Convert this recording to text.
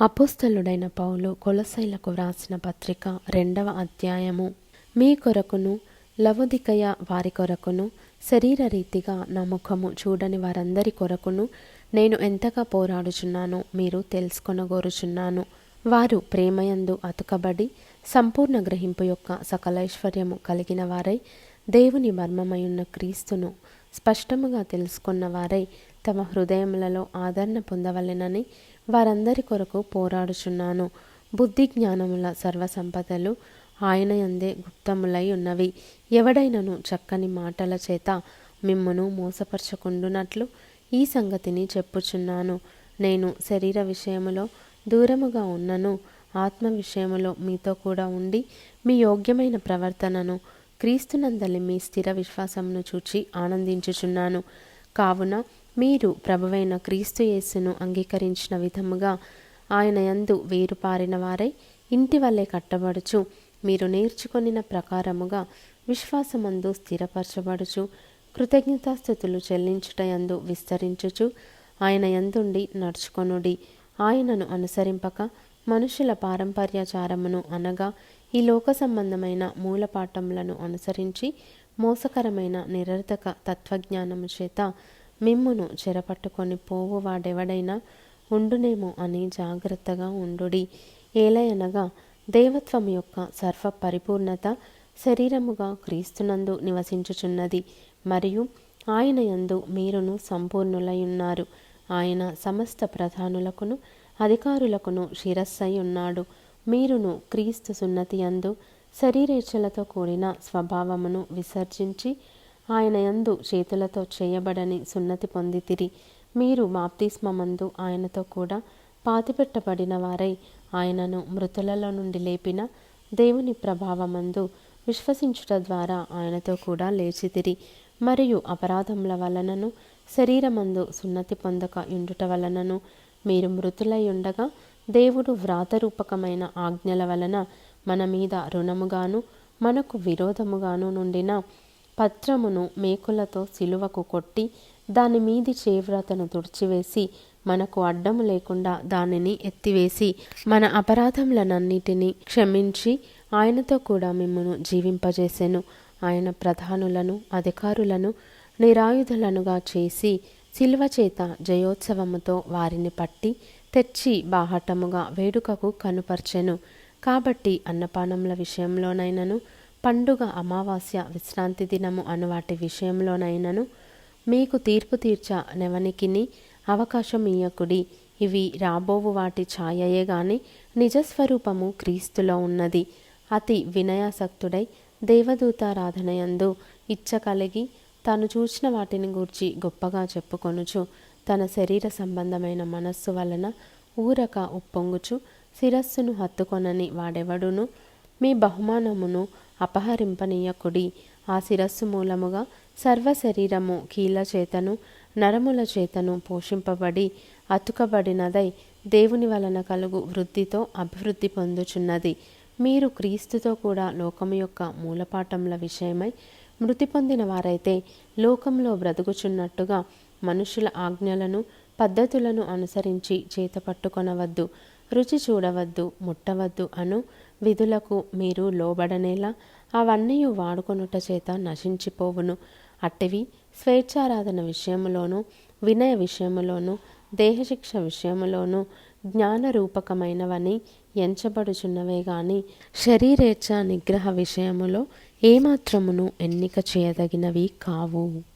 అపోస్తలుడైన పౌలు కొలసైలకు వ్రాసిన పత్రిక రెండవ అధ్యాయము. మీ కొరకును లవదికయ వారి కొరకును శరీర రీతిగా నా ముఖము చూడని వారందరి కొరకును నేను ఎంతగా పోరాడుచున్నానో మీరు తెలుసుకొనగోరుచున్నాను. వారు ప్రేమయందు అతుకబడి సంపూర్ణ గ్రహింపు యొక్క సకలైశ్వర్యము కలిగిన వారై దేవుని మర్మమయున్న క్రీస్తును స్పష్టముగా తెలుసుకున్న వారై తమ హృదయములలో ఆదరణ పొందవలెనని వారందరి కొరకు పోరాడుచున్నాను. బుద్ధి జ్ఞానముల సర్వసంపదలు ఆయన ఎందే గుప్తములై ఉన్నవి. ఎవడైనను చక్కని మాటల చేత మిమ్మను మోసపరచకుండునట్లు ఈ సంగతిని చెప్పుచున్నాను. నేను శరీర విషయములో దూరముగా ఉన్నను. ఆత్మ విషయములో మీతో కూడా ఉండి మీ యోగ్యమైన ప్రవర్తనను క్రీస్తునందలి మీ స్థిర విశ్వాసమును చూచి ఆనందించుచున్నాను. కావున మీరు ప్రభువైన క్రీస్తు యేసును అంగీకరించిన విధముగా ఆయన యందు వేరుపారిన వారై ఇంటి వల్లే కట్టబడుచు. మీరు నేర్చుకొనిన ప్రకారముగా విశ్వాసమందు స్థిరపరచబడుచు. కృతజ్ఞతాస్థుతులు చెల్లించుటయందు విస్తరించుచు ఆయన యందుండి నడుచుకొనుడి. ఆయనను అనుసరింపక మనుషుల పారంపర్యాచారమును అనగా ఈ లోక సంబంధమైన మూలపాఠములను అనుసరించి మోసకరమైన నిరర్ధక తత్వజ్ఞానము చేత మిమ్మును చెరపట్టుకొని పోవు వాడెవడైనా ఉండునేమో అని జాగ్రత్తగా ఉండుడి. ఏలయనగా దేవత్వం యొక్క సర్వ పరిపూర్ణత శరీరముగా క్రీస్తునందు నివసించుచున్నది. మరియు ఆయన యందు మీరును సంపూర్ణులై ఉన్నారు ఆయన సమస్త ప్రధానులకును అధికారులకును శిరస్సై ఉన్నాడు మీరును క్రీస్తు సున్నతి యందు శరీరేచ్ఛలతో కూడిన స్వభావమును విసర్జించి ఆయన యందు చేతులతో చేయబడని సున్నతి పొందితిరి. మీరు మాప్తిస్మందు ఆయనతో కూడా పాతిపెట్టబడిన వారై ఆయనను మృతులలో నుండి లేపిన దేవుని ప్రభావమందు విశ్వసించుట ద్వారా ఆయనతో కూడా లేచితిరి. మరియు అపరాధముల వలనను శరీరమందు సున్నతి పొందక ఉండుట వలనను మీరు మృతులై ఉండగా దేవుడు వ్రాతరూపకమైన ఆజ్ఞల వలన మన మీద రుణముగాను మనకు విరోధముగాను నుండిన పత్రమును మేకులతో సిలువకు కొట్టి దాని మీది చేవ్రతను తుడిచివేసి మనకు అడ్డము లేకుండా దానిని ఎత్తివేసి మన అపరాధములనన్నిటినీ క్షమించి ఆయనతో కూడా మిమ్మను జీవింపజేసెను. ఆయన ప్రధానులను అధికారులను నిరాయుధులనుగా చేసి శిల్వ చేత జయోత్సవముతో వారిని పట్టి తెచ్చి బాహటముగా వేడుకకు కనుపర్చెను. కాబట్టి అన్నపానముల విషయంలోనైనను పండుగ అమావాస్య విశ్రాంతి దినము అను వాటి విషయంలోనైనను మీకు తీర్పు తీర్చ నెవనికిని అవకాశం ఇయ్యకుడి. ఇవి రాబోవు వాటి ఛాయయే గాని నిజస్వరూపము క్రీస్తులో ఉన్నది. అతి వినయాసక్తుడై దేవదూతారాధనయందు ఇచ్చ కలిగి తాను చూచిన వాటిని గూర్చి గొప్పగా చెప్పుకొనుచు తన శరీర సంబంధమైన మనస్సు వలన ఊరక ఉప్పొంగుచు శిరస్సును హత్తుకొనని వాడెవడును? మీ బహుమానమును అపహరింపనీయకుడి. ఆ శిరస్సు మూలముగా సర్వ శరీరము కీల చేతను నరముల చేతను పోషింపబడి అతుకబడినదై దేవుని వలన కలుగు వృద్ధితో అభివృద్ధి పొందుచున్నది. మీరు క్రీస్తుతో కూడా లోకము యొక్క మూలపాఠముల విషయమై మృతి పొందిన వారైతే లోకంలో బ్రతుకుచున్నట్టుగా మనుషుల ఆజ్ఞలను పద్ధతులను అనుసరించి చేత పట్టుకొనవద్దు రుచి చూడవద్దు ముట్టవద్దు అను విధులకు మీరు లోబడనేలా అవన్నీ వాడుకొనుట చేత నశించిపోవును. అట్టివి స్వేచ్ఛారాధన విషయములోను వినయ విషయములోను దేహశిక్ష విషయములోను జ్ఞానరూపకమైనవని ఎంచబడుచున్నవే గాని శరీరేచ్ఛ నిగ్రహ విషయములో ఏమాత్రమును ఎన్నిక చేయదగినవి కావు.